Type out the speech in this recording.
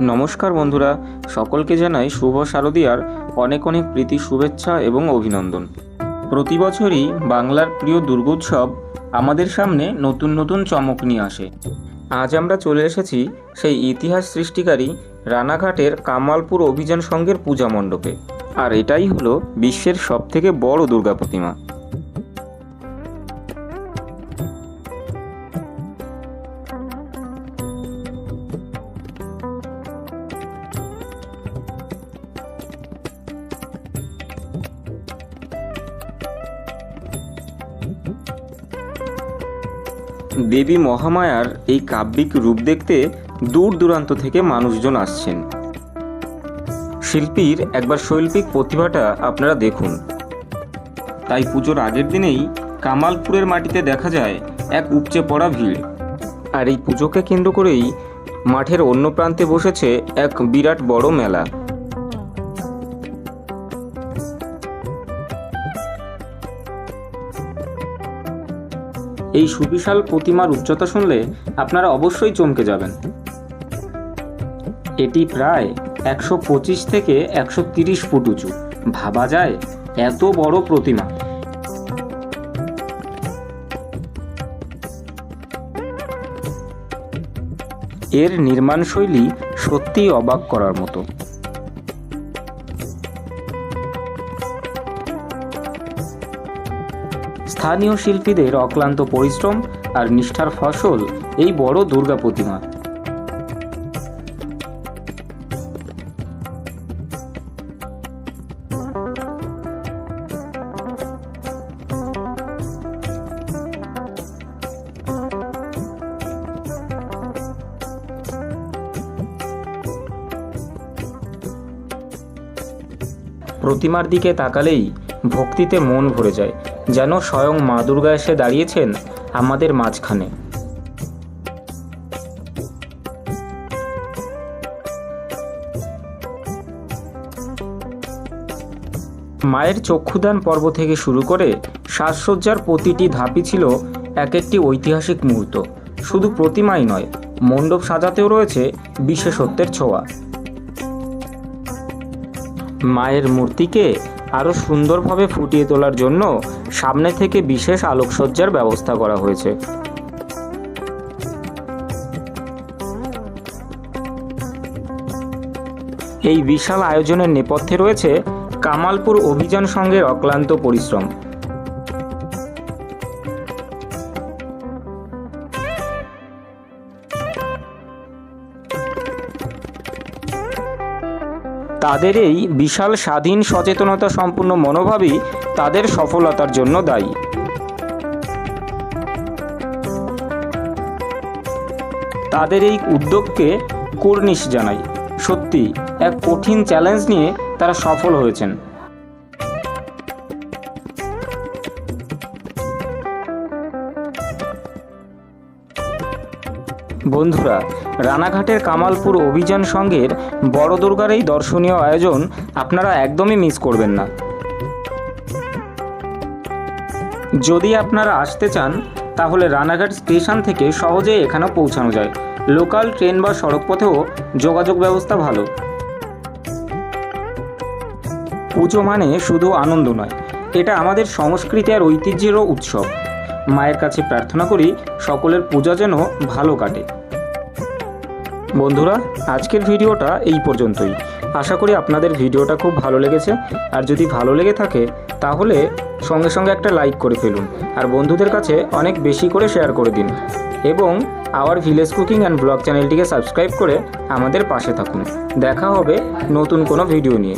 নমস্কার বন্ধুরা, সকলকে জানাই শুভ শারদীয়ার অনেক অনেক প্রীতি, শুভেচ্ছা এবং অভিনন্দন। প্রতি বছরই বাংলার প্রিয় দুর্গোৎসব আমাদের সামনে নতুন নতুন চমক নিয়ে আসে। আজ আমরা চলে এসেছি সেই ইতিহাস সৃষ্টিকারী রানাঘাটের কামালপুর অভিযান সংঘের পূজা মণ্ডপে। আর এটাই হলো বিশ্বের সবথেকে বড় দুর্গা প্রতিমা। দেবী মহামায়ার এই কাব্যিক রূপ দেখতে দূর দূরান্ত থেকে মানুষজন আসছেন। শিল্পীর একবার শৈল্পিক প্রতিভাটা আপনারা দেখুন। তাই পুজোর আগের দিনেই কামালপুরের মাটিতে দেখা যায় এক উপচে পড়া ভিড়। আর এই পুজোকে কেন্দ্র করেই মাঠের অন্য প্রান্তে বসেছে এক বিরাট বড় মেলা। এই সুবিশাল প্রতিমার উচ্চতা শুনলে আপনারা অবশ্যই চমকে যাবেন। এটি প্রায় একশো পঁচিশ থেকে একশো তিরিশ ফুট উঁচু। ভাবা যায় এত বড় প্রতিমা। এর নির্মাণশৈলী সত্যিই অবাক করার মতো। স্থানীয় শিল্পীদের অক্লান্ত পরিশ্রম আর নিষ্ঠার ফসল এই বড় দুর্গা প্রতিমা। প্রতিমার দিকে তাকালেই ভক্তিতে মন ভরে যায়। যেন স্বয়ং মা দুর্গা এসে দাঁড়িয়েছেন আমাদের মাঝখানে। মায়ের চক্ষুদান পর্ব থেকে শুরু করে সাজসজ্জার প্রতিটি ধাপই ছিল এক একটি ঐতিহাসিক মুহূর্ত। শুধু প্রতিমাই নয়, মণ্ডপ সাজাতেও রয়েছে বিশেষত্বের ছোঁয়া। মায়ের মূর্তিকে আরও সুন্দরভাবে ফুটিয়ে তোলার জন্য সামনে থেকে বিশেষ আলোকসজ্জার ব্যবস্থা করা হয়েছে। এই বিশাল আয়োজনের নেপথ্যে রয়েছে কামালপুর অভিযান সংঘের অক্লান্ত পরিশ্রম। তাদের এই বিশাল স্বাধীন সচেতনতা সম্পূর্ণ মনোভাবই তাদের সফলতার জন্য দায়ী। তাদের এই উদ্যোগকে কুর্নিশ জানাই। সত্যি এক কঠিন চ্যালেঞ্জ নিয়ে তারা সফল হয়েছেন। বন্ধুরা, রানাঘাটের কামালপুর অভিযান সংঘের বড় দুর্গার এই দর্শনীয় আয়োজন আপনারা একদমই মিস করবেন না। যদি আপনারা আসতে চান, তাহলে রানাঘাট স্টেশন থেকে সহজেই এখানে পৌঁছানো যায়। লোকাল ট্রেন বা সড়ক পথেও যোগাযোগ ব্যবস্থা ভালো। পুজো মানে শুধু আনন্দ নয়, এটা আমাদের সংস্কৃতি আর ঐতিহ্যেরও উৎসব। মায়ের কাছে প্রার্থনা করি সকলের পূজা যেন ভালো কাটে। বন্ধুরা, আজকের ভিডিওটা এই পর্যন্তই। আশা করি আপনাদের ভিডিওটা খুব ভালো লেগেছে। আর যদি ভালো লেগে থাকে, তাহলে সঙ্গে সঙ্গে একটা লাইক করে ফেলুন। আর বন্ধুদের কাছে অনেক বেশি করে শেয়ার করে দিন। এবং our village cooking and blog চ্যানেলটিকে সাবস্ক্রাইব করে আমাদের পাশে থাকুন। দেখা হবে নতুন কোনো ভিডিও নিয়ে।